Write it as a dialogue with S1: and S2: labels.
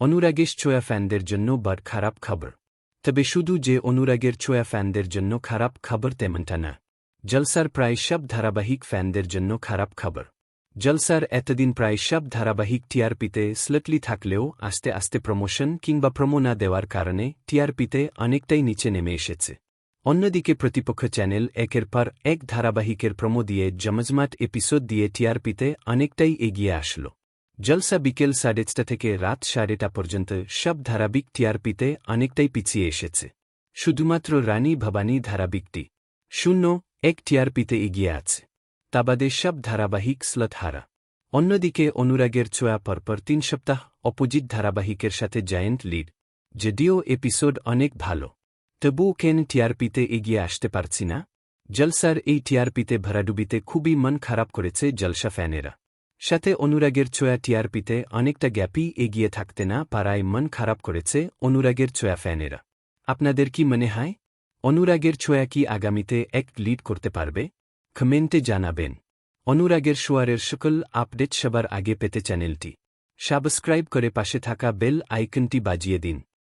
S1: অনুরাগেশ ছোয়া ফ্যানদের জন্য বড় খারাপ খবর। তবে শুধু যে অনুরাগের ছোয়া ফ্যানদের জন্য খারাপ খবর তেমনটা না। জলসার প্রায় সব ধারাবাহিক ফ্যানদের জন্য খারাপ খবর। জলসার এতদিন প্রায় সব ধারাবাহিক টিআরপিতে স্লটলি থাকলেও আস্তে আস্তে প্রমোশন কিংবা প্রমো না দেওয়ার কারণে টিআরপিতে অনেকটাই নিচে নেমে এসেছে। অন্যদিকে প্রতিপক্ষ চ্যানেল একের পর এক ধারাবাহিকের প্রমো দিয়ে জমজমাট এপিসোড দিয়ে টিআরপিতে অনেকটাই এগিয়ে আসল। জলসা বিকেল সাড়েটা থেকে রাত সাড়েটা পর্যন্ত সব ধারাবাহিক টিআরপিতে অনেকটাই পিছিয়ে এসেছে। শুধুমাত্র রানী ভবানী ধারাবিকটি শূন্য, এক টিআরপিতে এগিয়ে আছে। তা বাদে সব ধারাবাহিক স্লথ হারা অন্যদিকে অনুরাগের ছোঁয়া পরপর তিন সপ্তাহ অপোজিট ধারাবাহিকের সাথে জায়েন্ট লিড, যদিও এপিসোড অনেক ভালো। তবুও কেন টিআরপিতে এগিয়ে আসতে পারছি না? জলসার এই টিআরপিতে ভরাডুবিতে খুবই মন খারাপ করেছে জলসা ফ্যানেরা। সাথে অনুরাগের ছোয়া টিআরপিতে অনেকটা গ্যাপই এগিয়ে থাকতে না পারায় মন খারাপ করেছে অনুরাগের ছোয়া ফ্যানেরা। আপনাদের কি মনে হয়? অনুরাগের ছোয়া কি আগামীতে এক লিড করতে পারবে? কমেন্টে জানাবেন। অনুরাগের শোয়ারের সকল আপডেট সবার আগে পেতে চ্যানেলটি সাবস্ক্রাইব করে পাশে থাকা বেল আইকনটি বাজিয়ে দিন।